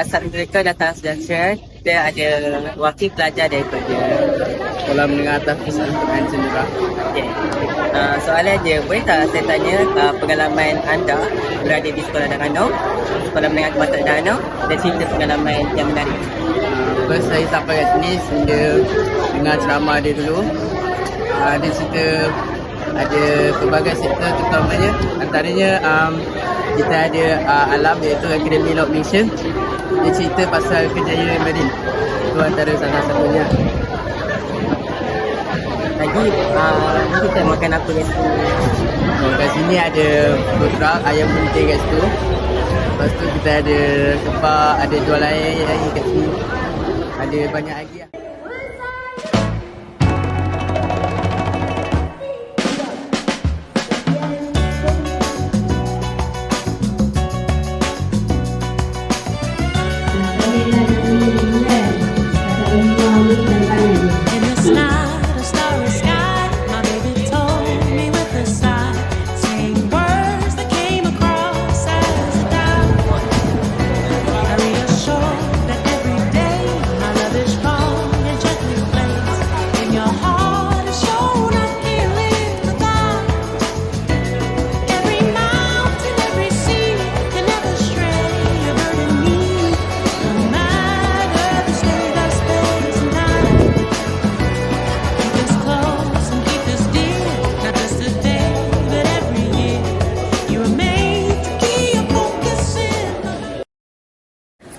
asal mereka datang sejahtera. Kita ada wakil pelajar daripada Sekolah menengah atas Pusat Pertukaran Sendera. Okay. Uh, soalan je, boleh tak saya tanya uh, pengalaman anda berada di sekolah Darano, sekolah menengah Kebangsaan Darano dan cerita pengalaman yang menarik. Uh, first saya sampai kat sini sehingga dengar ceramah dia dulu. Uh, dia cerita ada pelbagai sektor terutamanya antaranya um, kita ada uh, alam iaitu Academy Law Malaysia. Dia cerita pasal kejayaan Marine. Itu antara salah satunya. Lagi, uh, ni kita makan apa kat sini? Oh, kat sini ada putra ayam putih kat situ. Lepas tu kita ada kepak, ada jual air, air kat sini. Ada banyak lagi lah.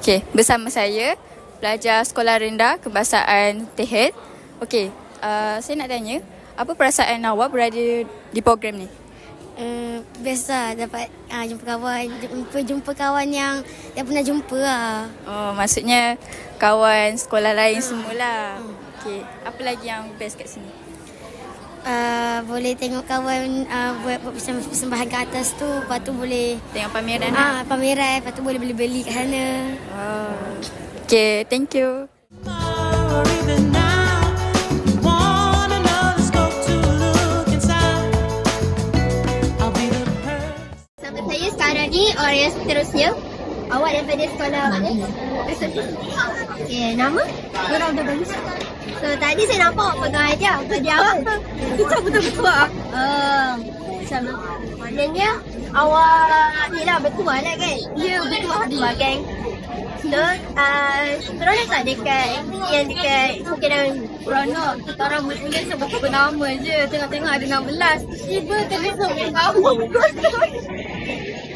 Okey, bersama saya pelajar sekolah rendah kebangsaan Tehet. Okey, uh, saya nak tanya, apa perasaan awak berada di program ni? Uh, best lah dapat uh, jumpa kawan jumpa jumpa kawan yang yang pernah jumpa lah. Oh, maksudnya kawan sekolah lain semualah. Okey, apa lagi yang best kat sini? Uh, boleh tengok kawan uh, buat, buat persem- persembahan kat atas tu lepas tu boleh Tengok pameran lah. ah pameran lepas tu boleh beli-beli kat sana. Oh. Okey, thank you. saya sekarang ni orang yang seterusnya. Awak daripada sekolah mana? Okay, nama? Orang dah bagus. So, tadi saya nampak awak pegang ajar. Tadi awak Kita betul-betul ah. Uh, sama. Maknanya awak ni lah bertuah lah kan? Ya, bertuah dua geng. So, uh, terus tak dekat yang dekat mungkinan Beranak, kita orang mula-mula sebut-sebut nama je. Tengok-tengok ada 16. Tiba kena sebut nama.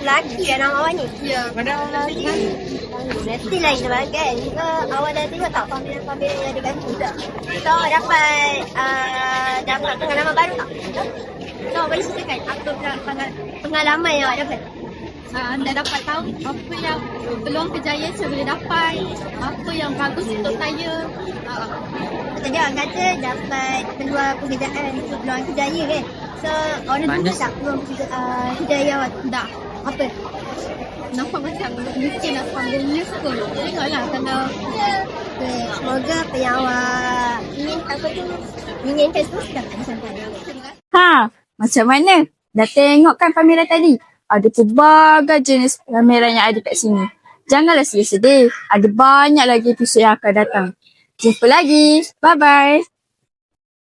Lelaki lah nama awak ni. Ya, padahal lelaki. Mesti lain sebab kan Jika awak dah tengok tak pameran-pameran yang ada situ tak So awak dapat uh, Dapat pengalaman baru tak? So boleh ceritakan apa peng- peng- pengalaman yang awak dapat? Ah, anda dapat tahu apa yang peluang kejayaan saya boleh dapat. Apa yang bagus untuk saya. Ah, Tadi awak kata dapat peluang pekerjaan peluang kerjaya kan So Mana- tunjuk tak peluang kerja- uh, kerjaya awak? tak. Apa? Nampak macam mungkin nak panggil news kot. Tengoklah kalau Okay, semoga apa yang awak ingin apa tu inginkan tu dapat disampai. Ha, macam mana? Dah tengok kan pameran tadi? Ada pelbagai jenis pameran yang ada kat sini. Janganlah sedih-sedih. Ada banyak lagi episod yang akan datang. Jumpa lagi. Bye-bye.